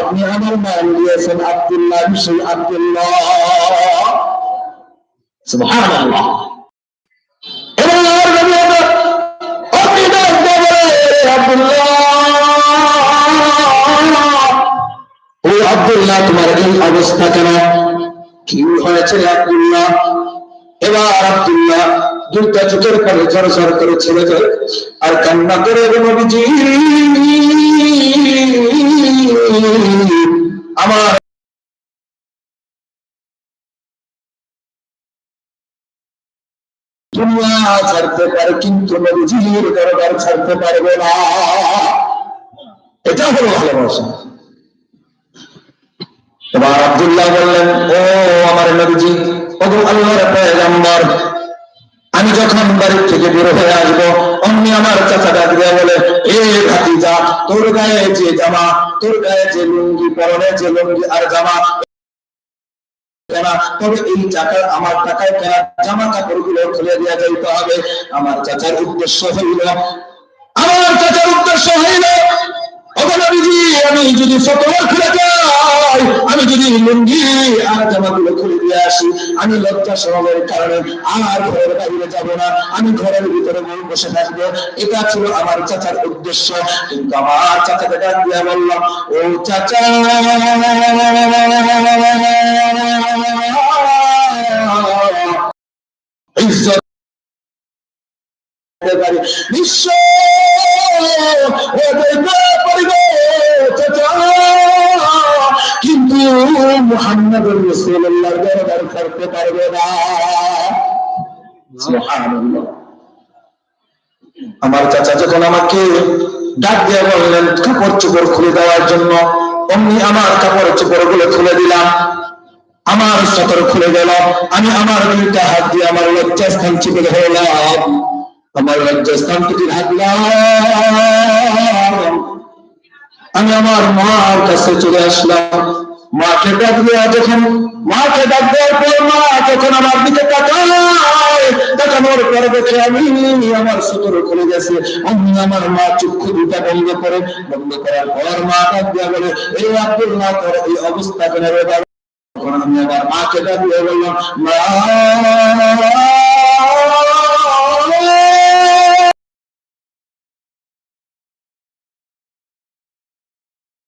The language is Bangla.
আপনি আমার নাম দিয়েছেন আব্দুল্লাহ আব্দুল্লাহ। তোমার এই অবস্থা কেন? কি হয়েছে আব্দুল্লাহ? এবার আব্দুল্লাহ চোখের পরে ঝর ঝর করে ছেড়ে যায় আর কান্না করে নবীজি। আমার দুনিয়া ছাড়তে পারে, কিন্তু নবীজির দরবার ছাড়তে পারবে না। এটা হলো ভালোবাসা। এবার আব্দুল্লাহ বললেন, ও আমার নবীজি ও আল্লাহর পয়গম্বর, আমি যখন বাড়ির থেকে বের হয়ে আসব, অমনি আমার চাচা ডাক দেয়া বলে তোর গায়ে যে জামা, তোর গায়ে যে লুঙ্গি পরনে, যে লুঙ্গি আর জামা তবে এই আমার টাকায় জামা কাপড়গুলো খুলে যাইতে হবে। আমার চাচার উদ্দেশ্য হইল, আমার চাচার আমি যদি ফটোয়ার খুলে আমি যদি লুঙ্গি আর জামাগুলো খুলে দিয়ে আসি, আমি লজ্জা স্বভাবের কারণে আর ঘরের বাইরে যাব না। আমি ঘরের ভিতরে বই বসে থাকব। এটা ছিল আমার চাচার উদ্দেশ্য। কিন্তু আমার চাচাকে ডাক দিয়া বললাম ও চাচা করতে মোহাম্মদ রসুল্লাহ দরবার করতে পারবে না। আমার চাচা যখন আমাকে ডাক দিয়ে বললেন কাপড় চোপড় খুলে দেওয়ার জন্য, অমনি আমার কাপড় চোপড়গুলো খুলে দিলাম। আমার সতর খুলে গেল। আমি আমার দুইটা হাত দিয়ে আমার লজ্জাস্থান চিপে ধরলাম। আমার লজ্জাস্থান থেকে হাতলাম আমি আমার মার কাছে চলে আসলাম। মাকে ডাক দেওয়া যখন মাকে ডাক দেওয়ার পর মা যখন আমার দিকে তাকায় তাকানোর পর দেখে আমি আমার সতর খুলে গেছে। আমি আমার মা চক্ষু দুটা বন্ধ করে, বন্ধ করার পর মা ডাক দেওয়া বলে এই আব্দুল এই অবস্থা কেন রে বাবা? তখন আমি আমার মাকে ডাক দিয়ে বললাম, মা